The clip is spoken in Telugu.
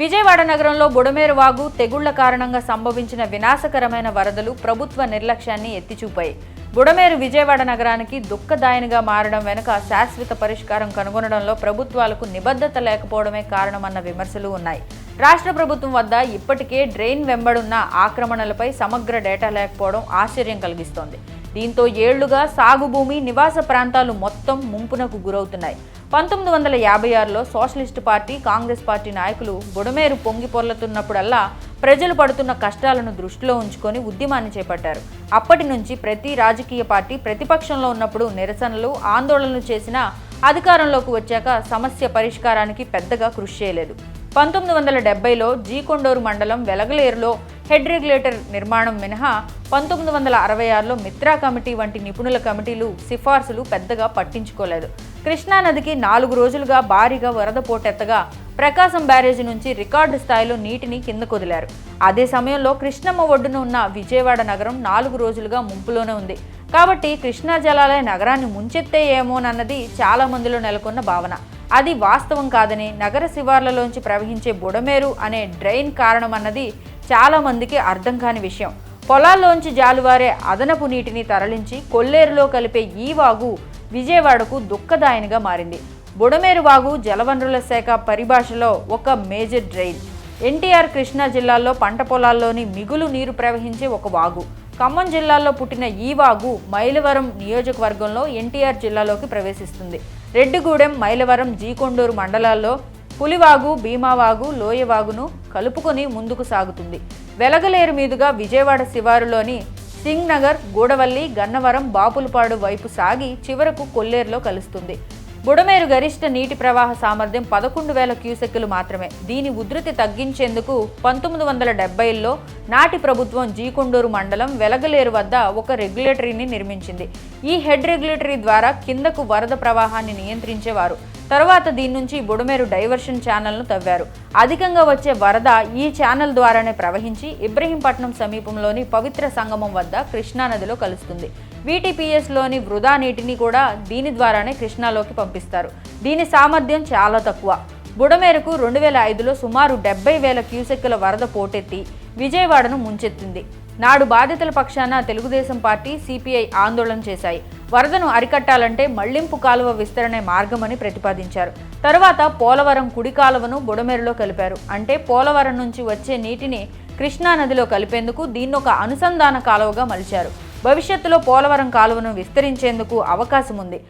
విజయవాడ నగరంలో బుడమేరు వాగు తెగుళ్ళ కారణంగా సంభవించిన వినాశకరమైన వరదలు ప్రభుత్వ నిర్లక్ష్యాన్ని ఎత్తిచూపాయి. బుడమేరు విజయవాడ నగరానికి దుఃఖదాయనిగా మారడం వెనుక శాశ్వత పరిష్కారం కనుగొనడంలో ప్రభుత్వాలకు నిబద్ధత లేకపోవడమే కారణమన్న విమర్శలు ఉన్నాయి. రాష్ట్ర ప్రభుత్వం వద్ద ఇప్పటికే డ్రైన్ వెంబడున్న ఆక్రమణలపై సమగ్ర డేటా లేకపోవడం ఆశ్చర్యం కలిగిస్తోంది. దీంతో ఏళ్ళుగా సాగు భూమి నివాస ప్రాంతాలు మొత్తం ముంపునకు గురవుతున్నాయి. పంతొమ్మిది వందల యాభై ఆరులో సోషలిస్టు పార్టీ కాంగ్రెస్ పార్టీ నాయకులు బుడమేరు పొంగి పొర్లుతున్నప్పుడల్లా ప్రజలు పడుతున్న కష్టాలను దృష్టిలో ఉంచుకొని ఉద్యమాన్ని చేపట్టారు. అప్పటి నుంచి ప్రతి రాజకీయ పార్టీ ప్రతిపక్షంలో ఉన్నప్పుడు నిరసనలు ఆందోళనలు చేసినా అధికారంలోకి వచ్చాక సమస్య పరిష్కారానికి పెద్దగా కృషి చేయలేదు. పంతొమ్మిది వందల డెబ్బైలో జీకొండూరు మండలం వెలగలేరులో హెడ్ రెగ్యులేటర్ నిర్మాణం మినహా పంతొమ్మిది వందల అరవై ఆరులో మిత్రా కమిటీ వంటి నిపుణుల కమిటీలు సిఫార్సులు పెద్దగా పట్టించుకోలేదు. కృష్ణానదికి నాలుగు రోజులుగా భారీగా వరద పోటెత్తగా ప్రకాశం బ్యారేజీ నుంచి రికార్డు స్థాయిలో నీటిని కిందకొదిలారు. అదే సమయంలో కృష్ణమ్మ ఒడ్డున ఉన్న విజయవాడ నగరం నాలుగు రోజులుగా ముంపులోనే ఉంది. కాబట్టి కృష్ణా జలాలయ నగరాన్ని ముంచెత్తేయేమోనన్నది చాలా మందిలో నెలకొన్న భావన. అది వాస్తవం కాదని నగర శివార్లలోంచి ప్రవహించే బుడమేరు అనే డ్రైన్ కారణమన్నది చాలామందికి అర్థం కాని విషయం. పొలాల్లోంచి జాలువారే అదనపు నీటిని తరలించి కొల్లేరులో కలిపే ఈ వాగు విజయవాడకు దుఃఖదాయనిగా మారింది. బుడమేరు వాగు జలవనరుల శాఖ పరిభాషలో ఒక మేజర్ డ్రైన్. ఎన్టీఆర్ కృష్ణా జిల్లాలో పంట పొలాల్లోని మిగులు నీరు ప్రవహించే ఒక వాగు. ఖమ్మం జిల్లాలో పుట్టిన ఈ వాగు మైలవరం నియోజకవర్గంలో ఎన్టీఆర్ జిల్లాలోకి ప్రవేశిస్తుంది. రెడ్డిగూడెం మైలవరం జీకొండూరు మండలాల్లో పులివాగు భీమావాగు లోయవాగును కలుపుకొని ముందుకు సాగుతుంది. వెలగలేరు మీదుగా విజయవాడ శివారులోని సింగ్ నగర్ గూడవల్లి గన్నవరం బాపులపాడు వైపు సాగి చివరకు కొల్లేరులో కలుస్తుంది. బుడమేరు గరిష్ట నీటి ప్రవాహ సామర్థ్యం పదకొండు వేల క్యూసెక్కులు మాత్రమే. దీని ఉధృతి తగ్గించేందుకు పంతొమ్మిది వందల డెబ్బైలో నాటి ప్రభుత్వం జీకొండూరు మండలం వెలగలేరు వద్ద ఒక రెగ్యులేటరీని నిర్మించింది. ఈ హెడ్ రెగ్యులేటరీ ద్వారా కిందకు వరద ప్రవాహాన్ని నియంత్రించేవారు. తర్వాత దీని నుంచి బుడమేరు డైవర్షన్ ఛానల్ను తవ్వారు. అధికంగా వచ్చే వరద ఈ ఛానల్ ద్వారానే ప్రవహించి ఇబ్రహీంపట్నం సమీపంలోని పవిత్ర సంగమం వద్ద కృష్ణానదిలో కలుస్తుంది. వీటీపీఎస్లోని వృధా నీటిని కూడా దీని ద్వారానే కృష్ణాలోకి పంపిస్తారు. దీని సామర్థ్యం చాలా తక్కువ. బుడమేరకు రెండు వేల ఐదులో సుమారు డెబ్బై వేల క్యూసెక్కుల వరద పోటెత్తి విజయవాడను ముంచెత్తింది. నాడు బాధితుల పక్షాన తెలుగుదేశం పార్టీ సిపిఐ ఆందోళన చేశాయి. వరదను అరికట్టాలంటే మళ్ళింపు కాలువ విస్తరణే మార్గమని ప్రతిపాదించారు. తరువాత పోలవరం కుడి కాలువను బుడమేరులో కలిపారు. అంటే పోలవరం నుంచి వచ్చే నీటిని కృష్ణానదిలో కలిపేందుకు దీన్నొక అనుసంధాన కాలువగా మలిచారు. భవిష్యత్తులో పోలవరం కాలువను విస్తరించేందుకు అవకాశం ఉంది